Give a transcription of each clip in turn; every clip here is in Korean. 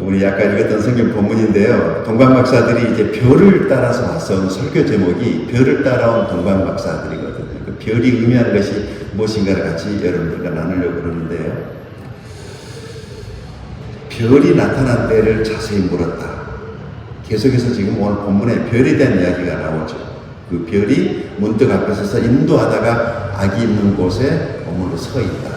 우리 아까 읽었던 성경 본문인데요. 동방 박사들이 이제 별을 따라서 왔던 설교 제목이 별을 따라온 동방 박사들이거든요. 그 별이 의미하는 것이 무엇인가를 같이 여러분들과 나누려고 그러는데요. 별이 나타난 때를 자세히 물었다. 계속해서 지금 오늘 본문에 별에 대한 이야기가 나오죠. 그 별이 문득 앞에 서서 인도하다가 악이 있는 곳에 어머로 서 있다.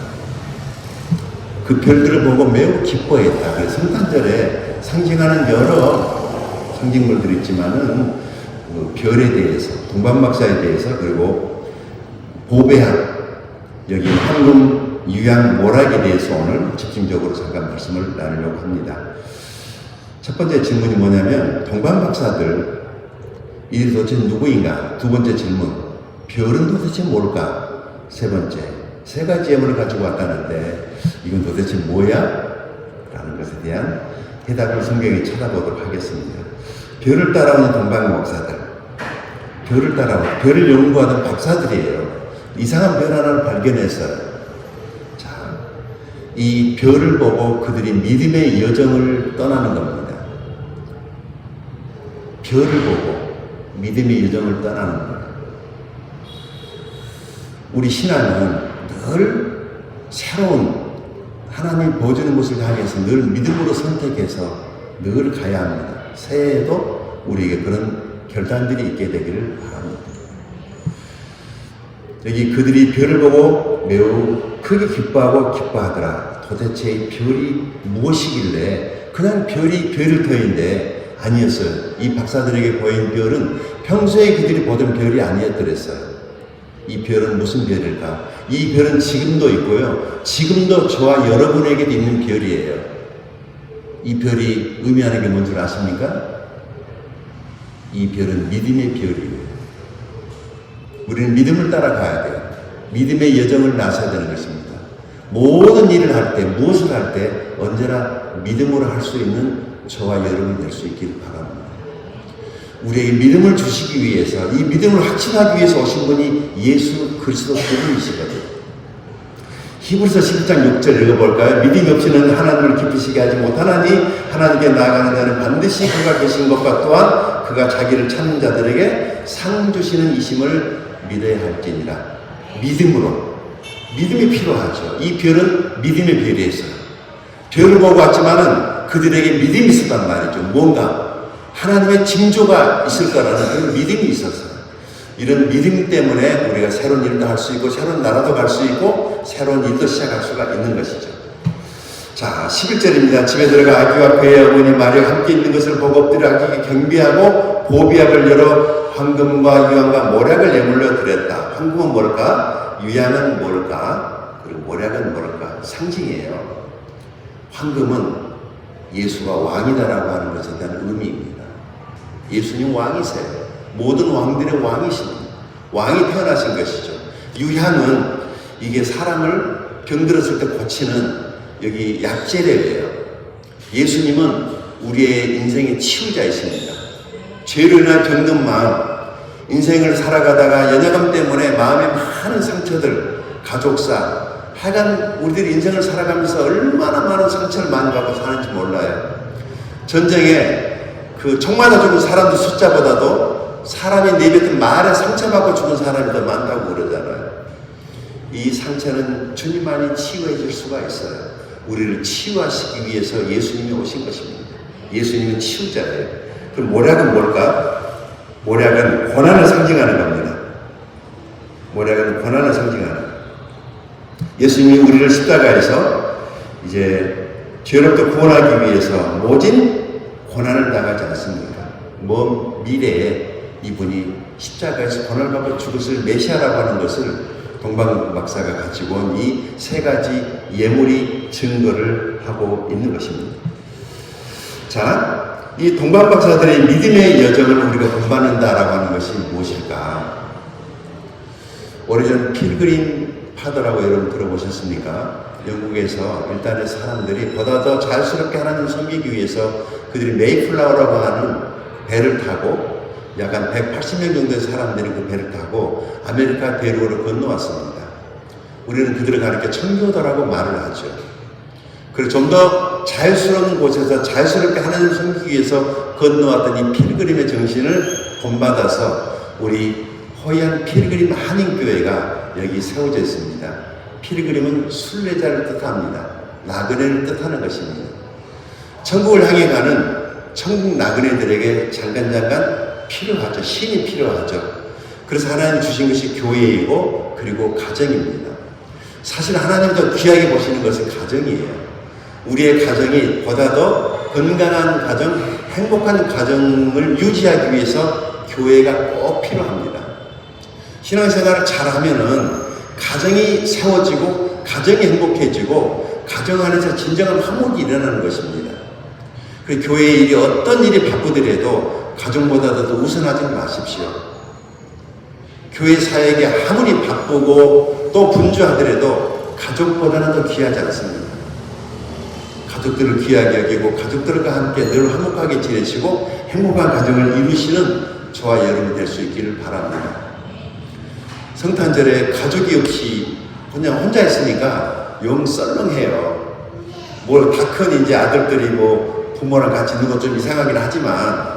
그 별들을 보고 매우 기뻐했다. 그래서 성탄절에 상징하는 여러 상징물들이 있지만은 그 별에 대해서, 동방박사에 대해서 그리고 보배학, 여기 황금 유양 모락에 대해서 오늘 집중적으로 잠깐 말씀을 나누려고 합니다. 첫 번째 질문이 뭐냐면 동방박사들 이 도대체 누구인가? 두 번째 질문 별은 도대체 뭘까? 세 번째 세 가지 예문을 가지고 왔다는데 이건 도대체 뭐야? 라는 것에 대한 해답을 성경에 찾아보도록 하겠습니다. 별을 따라오는 동방박사들 별을 따라와 별을 연구하는 박사들이에요. 이상한 별 하나를 발견했어요. 자, 이 별을 보고 그들이 믿음의 여정을 떠나는 겁니다. 별을 보고 믿음의 여정을 떠나는 거예요. 우리 신앙은 늘 새로운 하나님 보여주는 것을 향해서 늘 믿음으로 선택해서 늘 가야 합니다. 새해에도 우리에게 그런 결단들이 있게 되기를 바랍니다. 여기 그들이 별을 보고 매우 크게 기뻐하고 기뻐하더라. 도대체 이 별이 무엇이길래 그냥 별이 별일 터인데 아니었어요. 이 박사들에게 보인 별은 평소에 그들이 보던 별이 아니었더랬어요. 이 별은 무슨 별일까? 이 별은 지금도 있고요. 지금도 저와 여러분에게도 있는 별이에요. 이 별이 의미하는 게 뭔지 아십니까? 이 별은 믿음의 별이에요. 우리는 믿음을 따라가야 돼요. 믿음의 여정을 나서야 되는 것입니다. 모든 일을 할 때, 무엇을 할 때 언제나 믿음으로 할 수 있는 저와 여러분이 될 수 있기를 바랍니다. 우리에게 믿음을 주시기 위해서, 이 믿음을 확신하기 위해서 오신 분이 예수 그리스도 그분이시거든요. 히브리서 11장 6절 읽어볼까요? 믿음 없이는 하나님을 기쁘시게 하지 못하나니 하나님께 나아가는 자는 반드시 그가 계신 것과 또한 그가 자기를 찾는 자들에게 상 주시는 이심을 믿어야 할지니라. 믿음으로. 믿음이 필요하죠. 이 별은 믿음의 별이었어요. 별을 보고 왔지만은 그들에게 믿음이 있었단 말이죠. 뭔가 하나님의 징조가 있을 거라는 그런 믿음이 있었어요. 이런 믿음 때문에 우리가 새로운 일도 할 수 있고 새로운 나라도 갈 수 있고 새로운 일도 시작할 수가 있는 것이죠. 자, 11절입니다. 집에 들어가 아기와 그의 어머니 마리아 함께 있는 것을 보고 엎드려 아기에게 경비하고 보비약을 열어 황금과 유황과 모략을 예물로 드렸다. 황금은 뭘까? 유향은 뭘까? 그리고 모략은 뭘까? 상징이에요. 황금은 예수가 왕이다라고 하는 것에 대한 의미입니다. 예수님 왕이세요. 모든 왕들의 왕이십니다. 왕이 태어나신 것이죠. 유향은 이게 사람을 병들었을 때 고치는 여기 약재래예요. 예수님은 우리의 인생의 치유자이십니다. 죄로 인한 병든 마음, 인생을 살아가다가 연약함 때문에 마음에 많은 상처들, 가족사, 하여간 우리들이 인생을 살아가면서 얼마나 많은 상처를 많이 받고 사는지 몰라요. 전쟁에 그총 맞아 죽은 사람들 숫자보다도 사람이 내뱉은 말에 상처받고 죽은 사람이 더 많다고 그러잖아요. 이 상처는 주님만이 치유해 줄 수가 있어요. 우리를 치유하시기 위해서 예수님이 오신 것입니다. 예수님은 치유자예요. 그럼 모략은 뭘까? 모략은 고난을 상징하는 겁니다. 모략은 고난을 상징하는 예수님이 우리를 십자가에서 이제 죄로부터 구원하기 위해서 모진 고난을 당하지 않습니까? 먼 미래에 이분이 십자가에서 고난을 받고 죽었을 메시아라고 하는 것을 동방 박사가 가지고 온 이 세 가지 예물이 증거를 하고 있는 것입니다. 자, 이 동방 박사들의 믿음의 여정을 우리가 본받는다라고 하는 것이 무엇일까? 오래전 필그림 파더라고 여러분 들어보셨습니까? 영국에서 일단은 사람들이 보다 더 자유스럽게 하나님 섬기기 위해서 그들이 메이플라워라고 하는 배를 타고 약간 180명 정도의 사람들이 그 배를 타고 아메리카 대륙으로 건너왔습니다. 우리는 그들을 가리켜 청교도라고 말을 하죠. 그리고 좀 더 자유스러운 곳에서 자유스럽게 하나님을 섬기기 위해서 건너왔던 이 필그림의 정신을 본받아서 우리 호이안 필그림 한인교회가 여기 세워져 있습니다. 필그림은 순례자를 뜻합니다. 나그네를 뜻하는 것입니다. 천국을 향해 가는 천국 나그네들에게 잠깐 잠깐 필요하죠. 신이 필요하죠. 그래서 하나님 주신 것이 교회이고 그리고 가정입니다. 사실 하나님 더 귀하게 보시는 것은 가정이에요. 우리의 가정이 보다 더 건강한 가정, 행복한 가정을 유지하기 위해서 교회가 꼭 필요합니다. 신앙생활을 잘하면은 가정이 세워지고 가정이 행복해지고 가정 안에서 진정한 화목이 일어나는 것입니다. 그 교회의 일이 어떤 일이 바쁘더라도 가정보다도 더 우선하지 마십시오. 교회 사역이 아무리 바쁘고 또 분주하더라도 가족보다는 더 귀하지 않습니다. 가족들을 귀하게 여기고 가족들과 함께 늘 화목하게 지내시고 행복한 가정을 이루시는 저와 여러분이 될 수 있기를 바랍니다. 성탄절에 가족이 없이 그냥 혼자 있으니까 영 썰렁해요. 뭘 다 큰 이제 아들들이 뭐 부모랑 같이 있는 건좀 이상하긴 하지만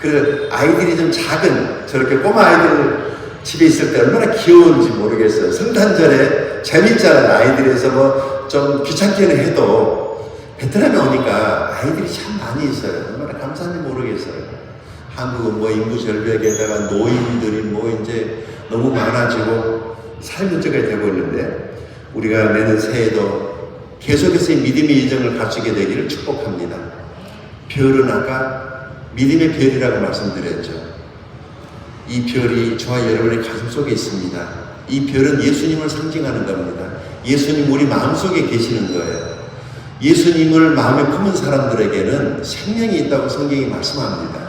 그 아이들이 좀 작은 저렇게 꼬마 아이들 집에 있을 때 얼마나 귀여운지 모르겠어요. 성탄절에 재밌잖아요. 아이들에서 뭐 좀 귀찮게는 해도 베트남에 오니까 아이들이 참 많이 있어요. 얼마나 감사한지 모르겠어요. 한국은 뭐 인구 절벽에다가 노인들이 뭐 이제 너무 많아지고 살 문제가 되고 있는데 우리가 내년 새해도 계속해서 이 믿음의 이정을 갖추게 되기를 축복합니다. 별은 아까 믿음의 별이라고 말씀드렸죠. 이 별이 저와 여러분의 가슴 속에 있습니다. 이 별은 예수님을 상징하는 겁니다. 예수님 우리 마음 속에 계시는 거예요. 예수님을 마음에 품은 사람들에게는 생명이 있다고 성경이 말씀합니다.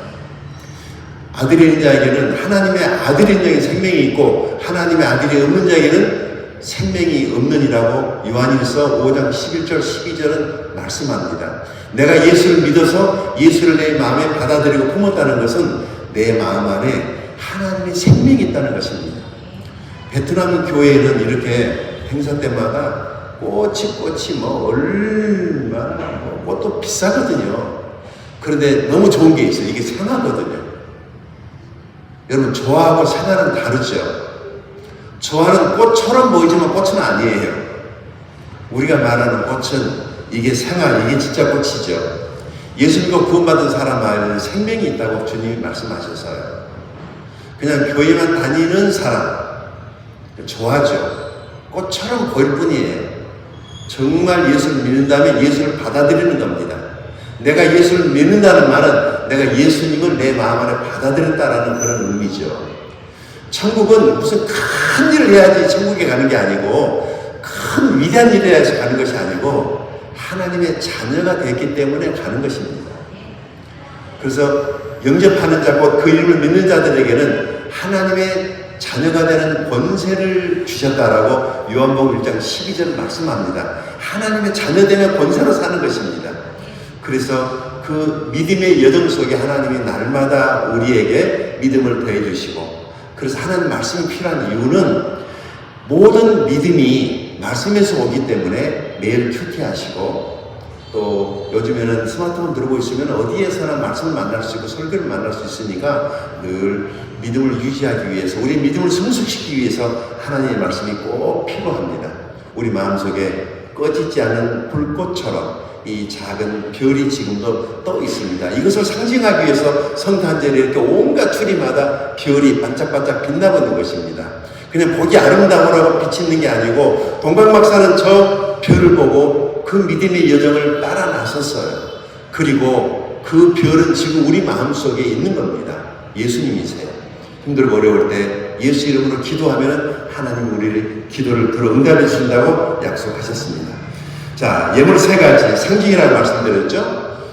아들인 자에게는 하나님의 아들인 자에게 생명이 있고 하나님의 아들이 없는 자에게는 생명이 없느니라고 요한일서 5장 11절 12절은 말씀합니다. 내가 예수를 믿어서 예수를 내 마음에 받아들이고 품었다는 것은 내 마음 안에 하나님의 생명이 있다는 것입니다. 베트남 교회에는 이렇게 행사 때마다 꽃이 꽃이 뭐 얼마나 뭐 꽃도 비싸거든요. 그런데 너무 좋은 게 있어요. 이게 상하거든요. 여러분 저하고 생활은 다르죠. 저하는 꽃처럼 보이지만 꽃은 아니에요. 우리가 말하는 꽃은 이게 생활, 이게 진짜 꽃이죠. 예수님과 구원받은 사람 안에는 생명이 있다고 주님이 말씀하셔서요. 그냥 교회만 다니는 사람, 좋아하죠. 꽃처럼 보일 뿐이에요. 정말 예수를 믿는다면 예수를 받아들이는 겁니다. 내가 예수를 믿는다는 말은 내가 예수님을 내 마음 안에 받아들였다라는 그런 의미죠. 천국은 무슨 큰 일을 해야지 천국에 가는 게 아니고 큰 위대한 일을 해야지 가는 것이 아니고 하나님의 자녀가 됐기 때문에 가는 것입니다. 그래서 영접하는 자고 그 이름을 믿는 자들에게는 하나님의 자녀가 되는 권세를 주셨다라고 요한복음 1장 12절 말씀합니다. 하나님의 자녀되면 권세로 사는 것입니다. 그래서 그 믿음의 여정 속에 하나님이 날마다 우리에게 믿음을 더해 주시고 그래서 하나님 말씀이 필요한 이유는 모든 믿음이 말씀에서 오기 때문에 매일 큐티하시고 또 요즘에는 스마트폰 들고 있으면 어디에서나 말씀을 만날 수 있고 설교를 만날 수 있으니까 늘 믿음을 유지하기 위해서 우리 믿음을 성숙시키기 위해서 하나님의 말씀이 꼭 필요합니다. 우리 마음속에 꺼지지 않은 불꽃처럼 이 작은 별이 지금도 떠 있습니다. 이것을 상징하기 위해서 성탄절에 이렇게 온갖 추리마다 별이 반짝반짝 빛나보는 것입니다. 그냥 보기 아름다우라고 비치는 게 아니고 동방 박사는 저 별을 보고 그 믿음의 여정을 따라 나섰어요. 그리고 그 별은 지금 우리 마음속에 있는 겁니다. 예수님이세요. 힘들고 어려울 때 예수 이름으로 기도하면 하나님 우리를 기도를 들어 응답해 주신다고 약속하셨습니다. 자, 예물 세 가지 상징이라고 말씀드렸죠.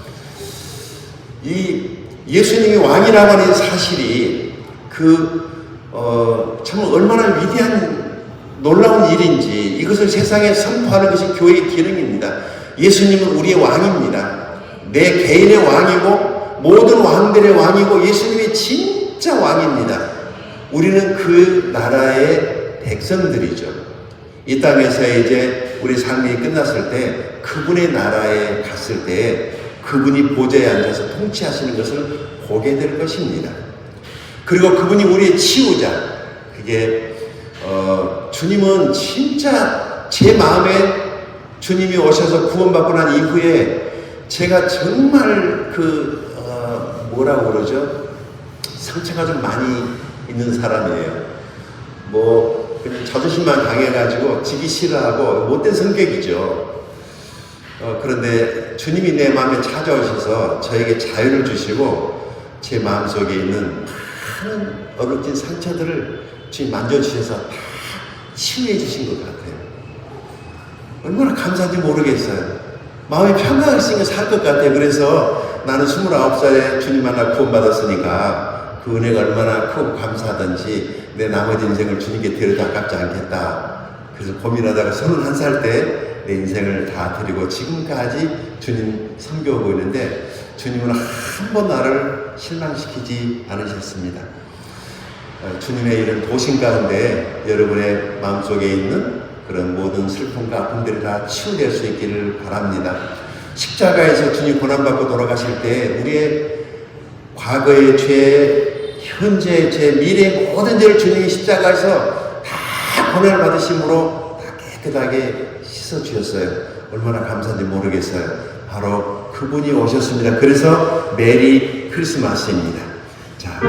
이 예수님이 왕이라고 하는 사실이 그, 어, 참 얼마나 위대한 놀라운 일인지 이것을 세상에 선포하는 것이 교회의 기능입니다. 예수님은 우리의 왕입니다. 내 개인의 왕이고 모든 왕들의 왕이고 예수님이 진짜 왕입니다. 우리는 그 나라의 백성들이죠. 이 땅에서 이제 우리 삶이 끝났을 때 그분의 나라에 갔을 때 그분이 보좌에 앉아서 통치하시는 것을 보게 될 것입니다. 그리고 그분이 우리의 치유자. 그게 어, 주님은 진짜 제 마음에 주님이 오셔서 구원받고 난 이후에 제가 정말 그 어, 뭐라고 그러죠? 상처가 좀 많이 있는 사람이에요. 뭐 그냥 자존심만 강해가지고 지기 싫어하고 못된 성격이죠. 어, 그런데 주님이 내 마음에 찾아오셔서 저에게 자유를 주시고 제 마음속에 있는 많은 어렵진 상처들을 주님 만져주셔서 다 치유해 주신 것 같아요. 얼마나 감사한지 모르겠어요. 마음이 평강했으니까 살 것 같아요. 그래서 나는 29살에 주님 만나 구원받았으니까 그 은혜가 얼마나 크고 감사하든지 내 나머지 인생을 주님께 드려도 아깝지 않겠다. 그래서 고민하다가 31살 때 내 인생을 다 드리고 지금까지 주님 섬겨오고 있는데 주님은 한 번 나를 실망시키지 않으셨습니다. 어, 주님의 이런 도심 가운데 여러분의 마음속에 있는 그런 모든 슬픔과 아픔들이 다 치유될 수 있기를 바랍니다. 십자가에서 주님 고난받고 돌아가실 때 우리의 과거의 죄, 현재의 죄, 미래의 모든 죄를 주님이 십자가에서 다 고난을 받으심으로 다 깨끗하게 씻어주셨어요. 얼마나 감사한지 모르겠어요. 바로 그분이 오셨습니다. 그래서 메리 크리스마스입니다. 자,